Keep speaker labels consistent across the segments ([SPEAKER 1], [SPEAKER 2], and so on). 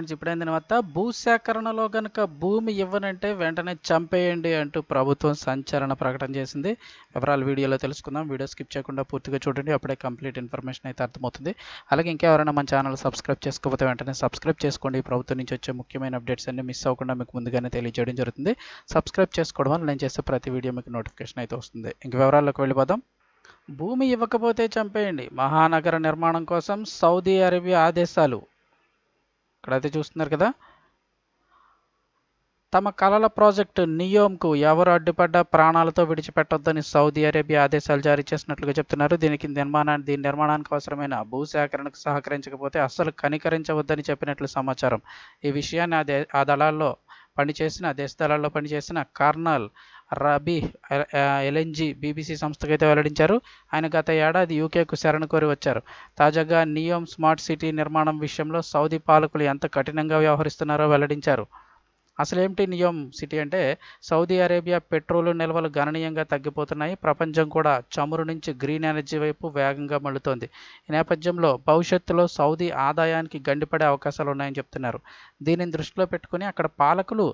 [SPEAKER 1] Friends ఇప్పుడైన తర్వాత భూసేకరణలో కనుక భూమి ఇవ్వనంటే వెంటనే చంపేయండి అంటూ ప్రభుత్వం సంచలన ప్రకటన చేసింది. వివరాలు వీడియోలో తెలుసుకుందాం. వీడియో స్కిప్ చేయకుండా పూర్తిగా చూడండి. అప్పుడే కంప్లీట్ ఇన్ఫర్మేషన్ అయితే అర్థమవుతుంది. అలాగే ఇంకెవరైనా మన ఛానల్ సబ్స్క్రైబ్ చేసుకోకపోతే వెంటనే సబ్స్క్రైబ్ చేసుకోండి. ప్రభుత్వం నుంచి వచ్చే ముఖ్యమైన అప్డేట్స్ అన్ని మిస్ అవ్వకుండా మీకు ముందుగానే తెలియజేయడం జరుగుతుంది. సబ్స్క్రైబ్ చేసుకోవడం వల్ల నేను చేసే ప్రతి వీడియో మీకు నోటిఫికేషన్ అయితే వస్తుంది. ఇంక వివరాల్లోకి వెళ్ళిపోదాం. భూమి ఇవ్వకపోతే చంపేయండి. మహానగర నిర్మాణం కోసం సౌదీ అరేబియా ఆదేశాలు. ఇక్కడైతే చూస్తున్నారు కదా. తమ కలల ప్రాజెక్టు నియోమ్కు ఎవరు అడ్డుపడ్డా ప్రాణాలతో విడిచిపెట్టొద్దని సౌదీ అరేబియా ఆదేశాలు జారీ చేసినట్లుగా చెప్తున్నారు. దీనికి నిర్మాణాన్ని దీని నిర్మాణానికి అవసరమైన భూసేకరణకు సహకరించకపోతే అస్సలు కనికరించవద్దని చెప్పినట్లు సమాచారం. ఈ విషయాన్ని ఆ దే ఆ దళాల్లో పనిచేసిన దేశ దళాల్లో పనిచేసిన కర్నల్ రబీ ఎల్ఎన్జీ బీబీసీ సంస్థకు అయితే వెల్లడించారు. ఆయన గత ఏడాది యూకేకు శరణ కోరి వచ్చారు. తాజాగా నియోమ్ స్మార్ట్ సిటీ నిర్మాణం విషయంలో సౌదీ పాలకులు ఎంత కఠినంగా వ్యవహరిస్తున్నారో వెల్లడించారు. అసలు ఏమిటి నియోమ్ సిటీ అంటే సౌదీ అరేబియా పెట్రోలు నిల్వలు గణనీయంగా తగ్గిపోతున్నాయి. ప్రపంచం కూడా చమురు నుంచి గ్రీన్ ఎనర్జీ వైపు వేగంగా మళ్ళుతోంది. ఈ నేపథ్యంలో భవిష్యత్తులో సౌదీ ఆదాయానికి గండిపడే అవకాశాలు ఉన్నాయని చెప్తున్నారు. దీనిని దృష్టిలో పెట్టుకుని అక్కడ పాలకులు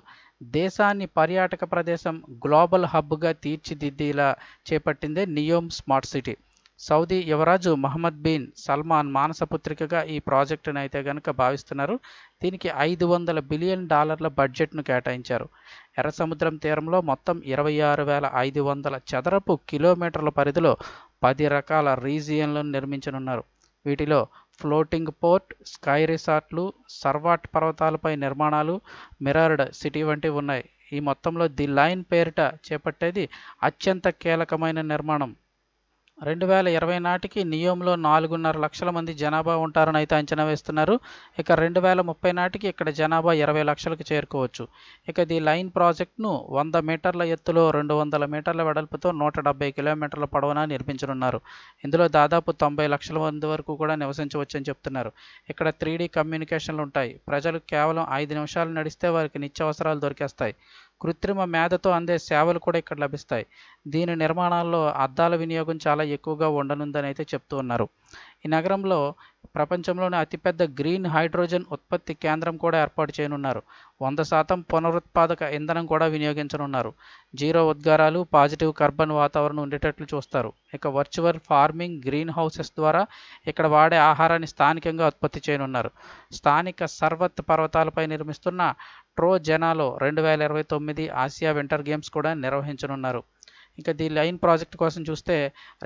[SPEAKER 1] దేశాన్ని పర్యాటక ప్రదేశం గ్లోబల్ హబ్గా తీర్చిదిద్దేలా చేపట్టిందే నియోమ్ స్మార్ట్ సిటీ. సౌదీ యువరాజు మహమ్మద్ బిన్ సల్మాన్ మానసపుత్రికగా ఈ ప్రాజెక్టును అయితే కనుక భావిస్తున్నారు. దీనికి ఐదు వందల బిలియన్ డాలర్ల బడ్జెట్ను కేటాయించారు. ఎర్ర సముద్రం తీరంలో మొత్తం ఇరవై ఆరు వేల ఐదు వందల చదరపు కిలోమీటర్ల పరిధిలో పది రకాల రీజియన్లను నిర్మించనున్నారు. వీటిలో ఫ్లోటింగ్ పోర్ట్ స్కై రిసార్ట్లు సర్వాట్ పర్వతాలపై నిర్మాణాలు మిరర్డ్ సిటీ వంటివి ఉన్నాయి. ఈ మొత్తంలో ది లైన్ పేరిట చేపట్టేది అత్యంత కీలకమైన నిర్మాణం. రెండు వేల ఇరవై నాటికి నియోంలో నాలుగున్నర లక్షల మంది జనాభా ఉంటారని అయితే అంచనా వేస్తున్నారు. ఇక రెండు వేల ముప్పై నాటికి ఇక్కడ జనాభా ఇరవై లక్షలకు చేరుకోవచ్చు. ఇక ది లైన్ ప్రాజెక్ట్ను వంద మీటర్ల ఎత్తులో రెండు వందల మీటర్ల వెడల్పుతో నూట డెబ్బై కిలోమీటర్ల పొడవున నిర్మించనున్నారు. ఇందులో దాదాపు తొంభై లక్షల మంది వరకు కూడా నివసించవచ్చని చెప్తున్నారు. ఇక్కడ త్రీ కమ్యూనికేషన్లు ఉంటాయి. ప్రజలు కేవలం ఐదు నిమిషాలు నడిస్తే వారికి నిత్యావసరాలు దొరికేస్తాయి. కృత్రిమ మేధతో అందే సేవలు కూడా ఇక్కడ లభిస్తాయి. దీని నిర్మాణాల్లో అద్దాల వినియోగం చాలా ఎక్కువగా ఉండనుందని అయితే చెప్తూ ఉన్నారు. ఈ నగరంలో ప్రపంచంలోనే అతిపెద్ద గ్రీన్ హైడ్రోజన్ ఉత్పత్తి కేంద్రం కూడా ఏర్పాటు చేయనున్నారు. వంద శాతం పునరుత్పాదక ఇంధనం కూడా వినియోగించనున్నారు. జీరో ఉద్గారాలు పాజిటివ్ కార్బన్ వాతావరణం ఉండేటట్లు చూస్తారు. ఇక వర్చువల్ ఫార్మింగ్ గ్రీన్ హౌసెస్ ద్వారా ఇక్కడ వాడే ఆహారాన్ని స్థానికంగా ఉత్పత్తి చేయనున్నారు. స్థానిక సర్వత్ పర్వతాలపై నిర్మిస్తున్న ట్రో జనాలో రెండు వేల ఇరవై తొమ్మిది ఆసియా వింటర్ గేమ్స్ కూడా నిర్వహించనున్నారు. ఇక ది లైన్ ప్రాజెక్ట్ కోసం చూస్తే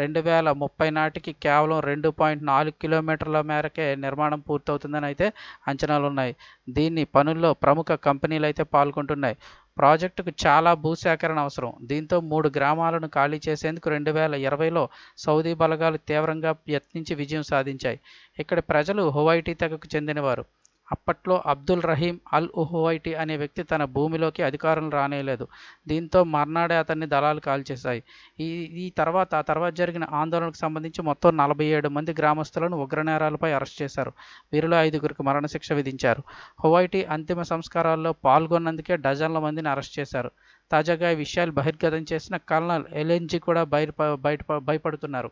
[SPEAKER 1] రెండు వేల ముప్పై నాటికి కేవలం రెండు పాయింట్ నాలుగు కిలోమీటర్ల మేరకే నిర్మాణం పూర్తవుతుందని అయితే అంచనాలు ఉన్నాయి దీన్ని పనుల్లో ప్రముఖ కంపెనీలు అయితే పాల్గొంటున్నాయి. ప్రాజెక్టుకు చాలా భూసేకరణ అవసరం. దీంతో మూడు గ్రామాలను ఖాళీ చేసేందుకు రెండు వేల ఇరవైలో సౌదీ బలగాలు తీవ్రంగా యత్నించి విజయం సాధించాయి. ఇక్కడ ప్రజలు హువైటీ తెగకు చెందినవారు. అప్పట్లో అబ్దుల్ రహీం అల్ ఉహువైటి అనే వ్యక్తి తన భూమిలోకి అధికారం రానేలేదు. దీంతో మర్నాడే అతన్ని దళాలు కాల్చేశాయి. ఈ ఈ తర్వాత ఆ తర్వాత జరిగిన ఆందోళనకు సంబంధించి మొత్తం నలభై ఏడు మంది గ్రామస్తులను ఉగ్రనేరాలపై అరెస్ట్ చేశారు. వీరిలో ఐదుగురికి మరణశిక్ష విధించారు. హువైటి అంతిమ సంస్కారాల్లో పాల్గొన్నందుకే డజన్ల మందిని అరెస్ట్ చేశారు. తాజాగా ఈ విషయాలు బహిర్గతం చేసిన కల్నల్ ఎల్ఎన్జీ కూడా బయట బయట భయపడుతున్నారు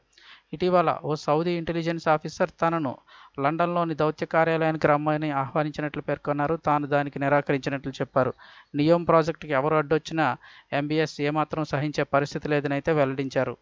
[SPEAKER 1] ఇటీవల ఓ సౌదీ ఇంటెలిజెన్స్ ఆఫీసర్ తనను లండన్లోని దౌత్య కార్యాలయానికి రమ్మని ఆహ్వానించినట్లు పేర్కొన్నారు. తాను దానికి నిరాకరించినట్లు చెప్పారు. నియోమ్ ప్రాజెక్టుకి ఎవరు అడ్డొచ్చినా ఎంబీఎస్ ఏమాత్రం సహించే పరిస్థితి లేదని అయితే వెల్లడించారు.